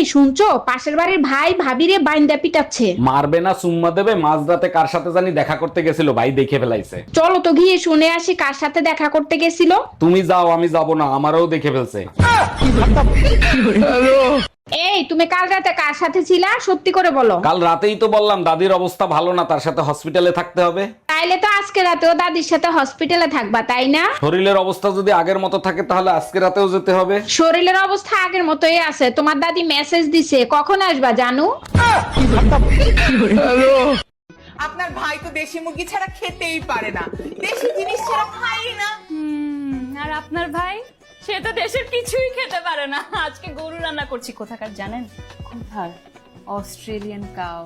এই শুনছো? পাশের বাড়ির ভাই ভাবিরে বাইন্দা পিটাচ্ছে। মারবে না সুম্মা দেবে মাঝরাতে কার সাথে জানি দেখা করতে গেছিল ভাই দেখে ফেলাইছে। চলো তো গিয়ে শুনে আসি কার সাথে দেখা করতে গেছিল। তুমি যাও আমি যাব না আমারও দেখে ফেলছে। এই তুমি কাল রাতে কার সাথে ছিলা? সত্যি করে বলো। কাল রাতেই তো বললাম দাদির অবস্থা ভালো না তার সাথে হসপিটালে থাকতে হবে। তাইলে তো আজকে রাতেও দাদির সাথে হসপিটালে থাকবা তাই না? শরীরের অবস্থা যদি আগের মতো থাকে তাহলে আজকে রাতেও যেতে হবে। শরীরের অবস্থা আগের মতোই আছে। তোমার দাদি মেসেজ দিছে কখন আসবা জানু? আপনার ভাই তো দেশি মুরগি ছাড়া খেতেই পারে না। দেশি জিনিস ছাড়া খাই না। হুম, আর আপনার ভাই? সে তো দেশের কিছুই খেতে পারে না। আজকে গরু রান্না করছি কোথাকার জানেন? কোথার? অস্ট্রেলিয়ান কাউ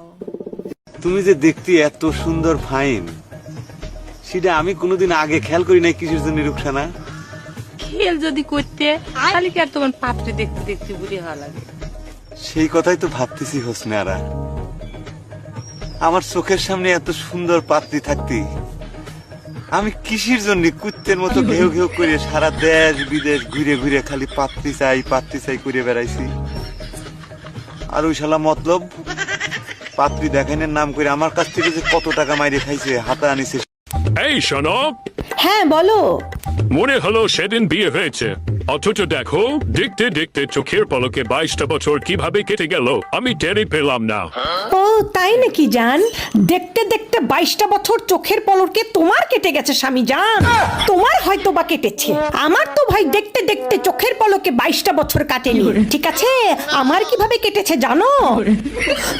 তুমি যে দেখতে এত সুন্দর ফাইন সেটা আমি কোনোদিন আগে খেয়াল করি নাই কিসের জন্য রুকসানা। খেল যদি করতে তাহলে কি আর তোমার পাত্রে দেখতে দেখতে বুড়ি হওয়া লাগে? সেই কথাই তো ভাবতেছি হোসনারা আমার চোখের সামনে এত সুন্দর পাত্রী থাকতি আমি কৃষির জন্য কুত্তের মতো ঘেউ ঘেউ করে সারা দেশ বিদেশ ঘুরে ঘুরে খালি পাত্রি চাই পাত্রি চাই করে বেড়াইছি। আর ওই শালা মতলব পাত্রি দেখানোর নাম করে আমার কাছ থেকে যে কত টাকা মাইরে খাইছে হাতা আনিছে। এই শোনো। হ্যাঁ বলো। মনে হলো সেদিন বিয়ে হয়েছে। অথচ দেখো দেখতে দেখতে চোখের পলকে বাইশটা বছর কীভাবে কেটে গেল আমি টেরই পেলাম না। ও তাই নাকি জান? দেখতে দেখতে বাইশটা বছর চোখের পলকে তোমার কেটে গেছে স্বামী জান। তোমার হয়তো বা কেটেছে। আমার তো ভাই দেখতে দেখতে চোখের পলকে বাইশটা বছর কাটেনি। ঠিক আছে? আমার কীভাবে কেটেছে জানো?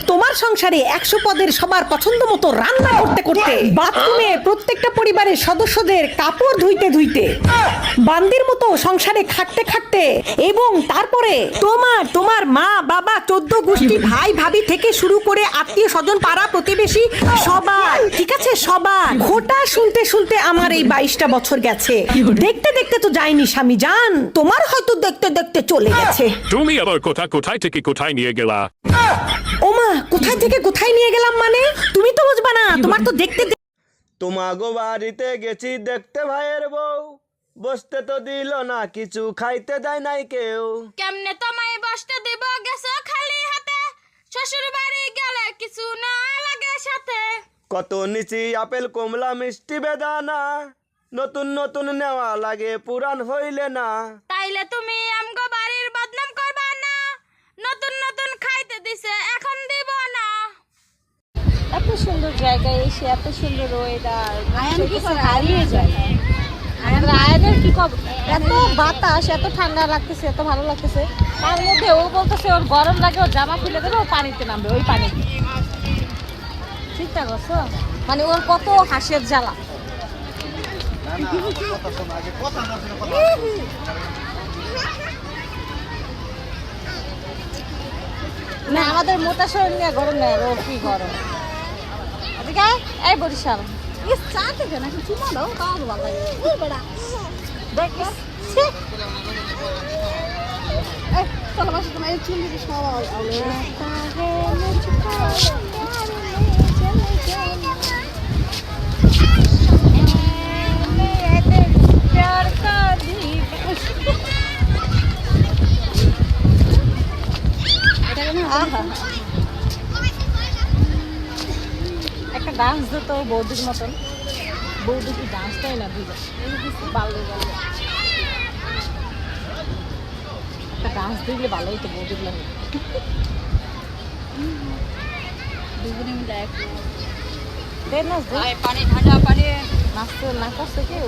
তোমার সংসারে একশো পদের সবার পছন্দ মতো রান্না করতে করতে বাথরুমে প্রত্যেকটা পরিবারের সদস্যদের কাপড় ধুইতে ধুইতে বান্দির মতো সংসারে খাটতে খাটতে এবং তারপরে তোমার তোমার মা বাবা চোদ্দ গোষ্ঠী ভাই ভাবি থেকে শুরু করে আত্মীয় স্বজন পাড়া প্রতিবেশী সবার ঠিক আছে সবার। ঘোটা শুনতে শুনতে আমার এই বাইশটা বছর গেছে। দেখতে দেখতে তো যায়নি স্বামী জান তোমার হয়তো দেখতে দেখতে চলে গেছে। তুমি আবার কোথা কোথায় থেকে কোথায় নিয়ে গেলা? ওমা কোথায় থেকে কোথায় নিয়ে গেলাম মানে? তুমি তো বুঝবা না তোমার তো দেখতে তোমাগো বাড়িতে গেছি দেখতে ভাইয়ের বউ। বসতে তো দিল না কিছু খাইতে দেয় নাই কেউ। কেমনে তোমায় বসতে দিব গেছো খালি হাতে? শ্বশুর বাড়ি গেলে কিছু না লাগে সাথে। কত নিচি আপেল কমলা মিষ্টি বেদানা। নতুন নতুন নেওয়া লাগে পুরান হইলে না। তাইলে তুমি আমগো বাড়ির বদনাম করবা না। নতুন নতুন খাইতে দিছে এত সুন্দর জায়গায় এসে এত সুন্দর ওয়েদার হারিয়ে যায় আয়ানের কি খবর? এত বাতাস এত ঠান্ডা লাগতেছে এত ভালো লাগতেছে। তার মধ্যে ও বলতেছে ওর গরম লাগে ওর জামা খুলে দেবে ও পানিতে নামবে ওই পানিতে ঠিকঠাক আছে মানে ওর কত হাসের জ্বালা। না আমাদের মোটা শরীর নিয়ে গরম নেই ও কি গরম? এদিকে আয়, এই বরিশাল ইস চা থেকে নাকি চুমা দাও তাও ভালো লাগে এই বেড়া দেখিস ছি। এই, চলো বাসা তোমার এই চুল দিকে সব আউ- ডান্স দিত বৌদির মতন। বৌদি কি ডান্সটাই না বুঝে? ভালো বাল্য একটা ডান্স দিলে ভালো হতো বৌদির লাগে। দুজনে মিলে এক। পানি ঠান্ডা পানি। নাচতে না করছে কেউ।